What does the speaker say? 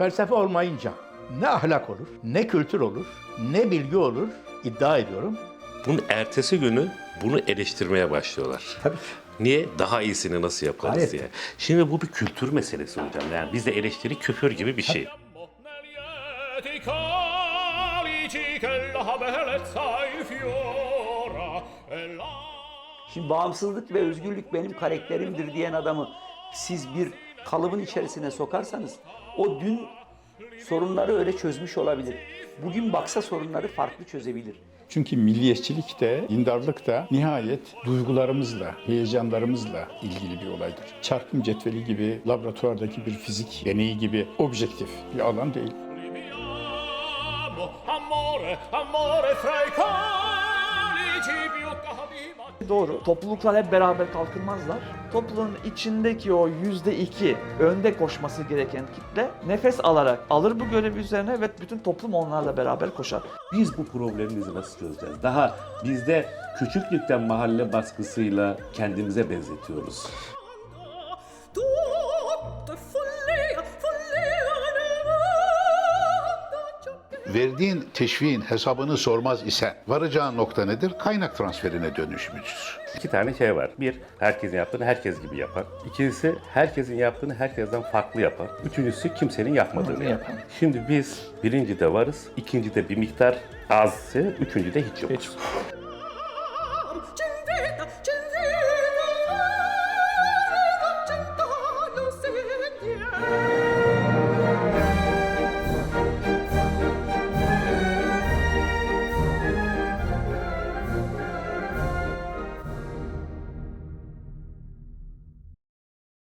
Felsefe olmayınca ne ahlak olur, ne kültür olur, ne bilgi olur iddia ediyorum. Bunun ertesi günü bunu eleştirmeye başlıyorlar. Tabii ki. Niye? Daha iyisini nasıl yaparız Gayet diye. Şimdi bu bir kültür meselesi hocam. Yani bizde eleştiri küfür gibi bir şey. Şimdi bağımsızlık ve özgürlük benim karakterimdir diyen adamı siz bir kalıbın içerisine sokarsanız o dün sorunları öyle çözmüş olabilir. Bugün baksa sorunları farklı çözebilir. Çünkü milliyetçilik de, dindarlık da nihayet duygularımızla, heyecanlarımızla ilgili bir olaydır. Çarpım cetveli gibi, laboratuvardaki bir fizik deneyi gibi objektif bir alan değil. amore amore fra i Doğru. Topluluklar hep beraber kalkınmazlar. Topluluğun içindeki o yüzde iki önde koşması gereken kitle nefes alarak alır bu görevi üzerine ve bütün toplum onlarla beraber koşar. Biz bu problemimizi nasıl çözeceğiz? Daha bizde küçüklükten mahalle baskısıyla kendimize benzetiyoruz. Verdiğin teşviğin hesabını sormaz isen varacağın nokta nedir? Kaynak transferine dönüşümüdür. İki tane şey var. Bir, herkesin yaptığını herkes gibi yapar. İkincisi, herkesin yaptığını herkesten farklı yapar. Üçüncüsü, kimsenin yapmadığını yapar. Şimdi biz birincide varız, ikincide bir miktar azı, üçüncüde hiç yokuz. ci